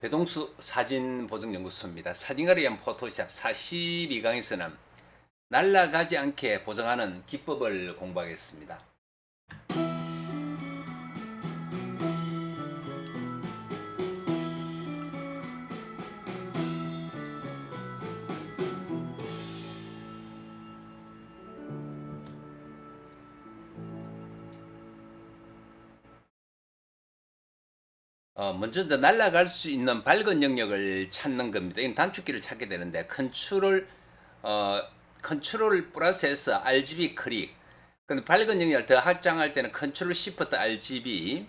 배동수 사진보정연구소입니다. 사진가를 위한 포토샵 42강에서는 날아가지 않게 보정하는 기법을 공부하겠습니다. 어, 먼저 날아갈 수 있는 밝은 영역을 찾는 겁니다. 이건 단축키를 찾게 되는데 컨트롤 어, 컨트롤 플러스에서 RGB 클릭. 근데 밝은 영역을 더 확장할 때는 컨트롤 시프트 RGB.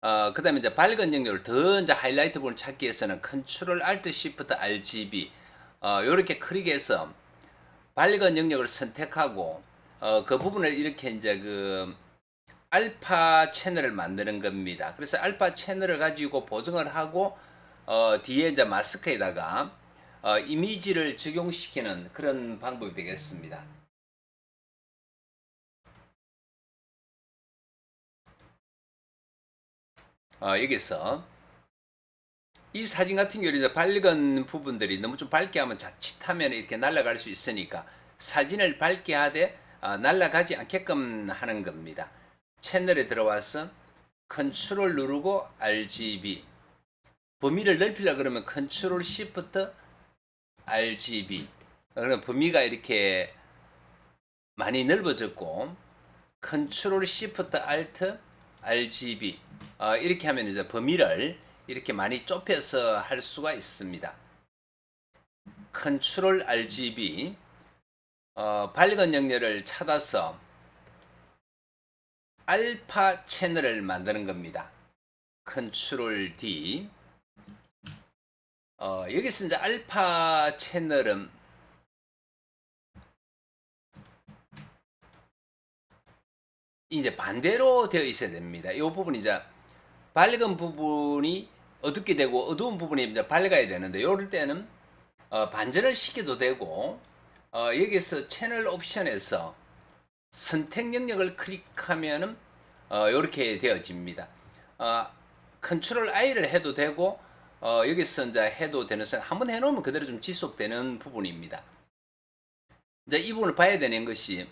어, 그다음에 이제 밝은 영역을 더 이제 하이라이트 부분을 찾기 위해서는 컨트롤 알트 시프트 RGB. 어, 요렇게 클릭해서 밝은 영역을 선택하고 어, 그 부분을 이렇게 이제 그 알파 채널을 만드는 겁니다. 그래서 알파 채널을 가지고 보정을 하고 어, 뒤에 이제 마스크에다가 어, 이미지를 적용시키는 그런 방법이 되겠습니다. 어, 여기서 이 사진 같은 경우는 이제 밝은 부분들이 너무 좀 밝게 하면 자칫하면 이렇게 날아갈 수 있으니까 사진을 밝게 하되 어, 날아가지 않게끔 하는 겁니다. 채널에 들어와서 컨트롤 누르고 RGB 범위를 넓히려 그러면 컨트롤 시프트 RGB 그러면 범위가 이렇게 많이 넓어졌고 컨트롤 시프트 알트 RGB 어, 이렇게 하면 이제 범위를 이렇게 많이 좁혀서 할 수가 있습니다. 컨트롤 RGB 어, 밝은 영역을 찾아서 알파 채널을 만드는 겁니다. 컨트롤 D. 어, 여기서 이제 알파 채널은 이제 반대로 되어 있어야 됩니다. 이 부분이 이제 밝은 부분이 어둡게 되고 어두운 부분이 이제 밝아야 되는데 이럴 때는 어, 반전을 시켜도 되고 어, 여기서 채널 옵션에서 선택 영역을 클릭하면은 어, 이렇게 되어집니다. 어, 컨트롤 I를 해도 되고 어, 여기서 이제 해도 되는 한번 해놓으면 그대로 좀 지속되는 부분입니다. 이제 이 부분을 봐야 되는 것이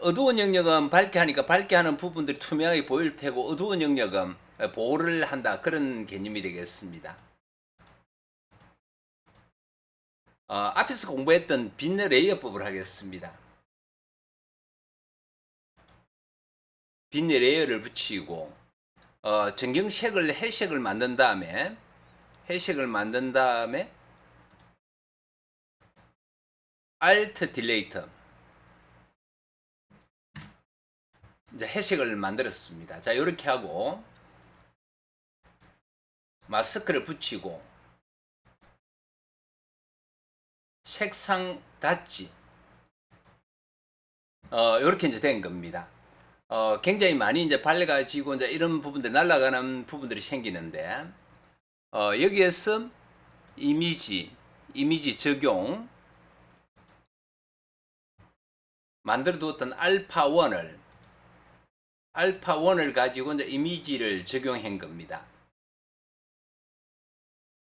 어두운 영역은 밝게 하니까 밝게 하는 부분들이 투명하게 보일 테고 어두운 영역은 보호를 한다 그런 개념이 되겠습니다. 어, 앞에서 공부했던 빛의 레이어법을 하겠습니다. 빛의 레이어를 붙이고 어, 전경색을 회색을 만든 다음에 회색을 만든 다음에 Alt Delete 이제 회색을 만들었습니다. 자 이렇게 하고 마스크를 붙이고 색상 닫지 어 이렇게 이제 된 겁니다. 어, 굉장히 많이 이제 밝아지고 이제 이런 부분들 날아가는 부분들이 생기는데 어, 여기에서 이미지 이미지 적용 만들어 두었던 알파 1을 알파 1을 가지고 이제 이미지를 적용한 겁니다.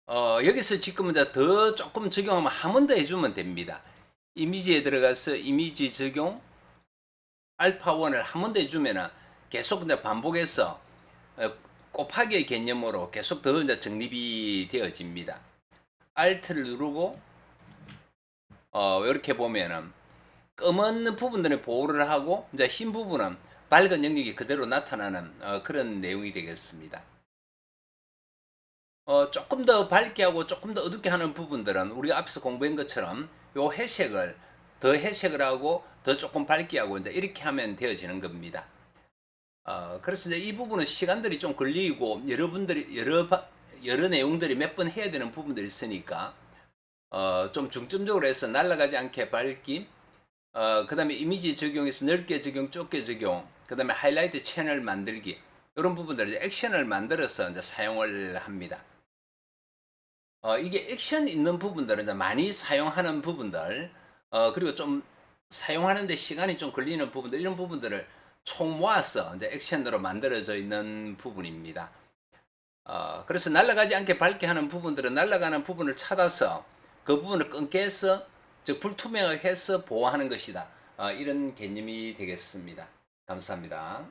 어, 여기서 지금 이제 더 조금 적용하면 한 번 더 해주면 됩니다. 이미지에 들어가서 이미지 적용 알파1을 한 번 더 해주면은 계속 이제 반복해서 어, 곱하기의 개념으로 계속 더 이제 정립이 되어집니다. Alt를 누르고 어, 이렇게 보면은 검은 부분들은 보호를 하고 이제 흰 부분은 밝은 영역이 그대로 나타나는 어, 그런 내용이 되겠습니다. 어, 조금 더 밝게 하고 조금 더 어둡게 하는 부분들은 우리가 앞에서 공부한 것처럼 요 회색을 더 회색을 하고 더 조금 밝게 하고 이제 이렇게 하면 되어지는 겁니다. 어, 그래서 이제 이 부분은 시간들이 좀 걸리고 여러분들이 여러 바, 여러 내용들이 몇 번 해야 되는 부분들이 있으니까 어, 좀 중점적으로 해서 날아가지 않게 밝기 어, 그 다음에 이미지 적용해서 넓게 적용, 좁게 적용, 그 다음에 하이라이트 채널 만들기 이런 부분들 이제 액션을 만들어서 이제 사용을 합니다. 어, 이게 액션 있는 부분들은 이제 많이 사용하는 부분들, 어, 그리고 좀 사용하는데 시간이 좀 걸리는 부분들, 이런 부분들을 총 모아서 이제 액션으로 만들어져 있는 부분입니다. 어, 그래서 날아가지 않게 밝게 하는 부분들은 날아가는 부분을 찾아서 그 부분을 끊게 해서 즉 불투명하게 해서 보호하는 것이다. 어, 이런 개념이 되겠습니다. 감사합니다.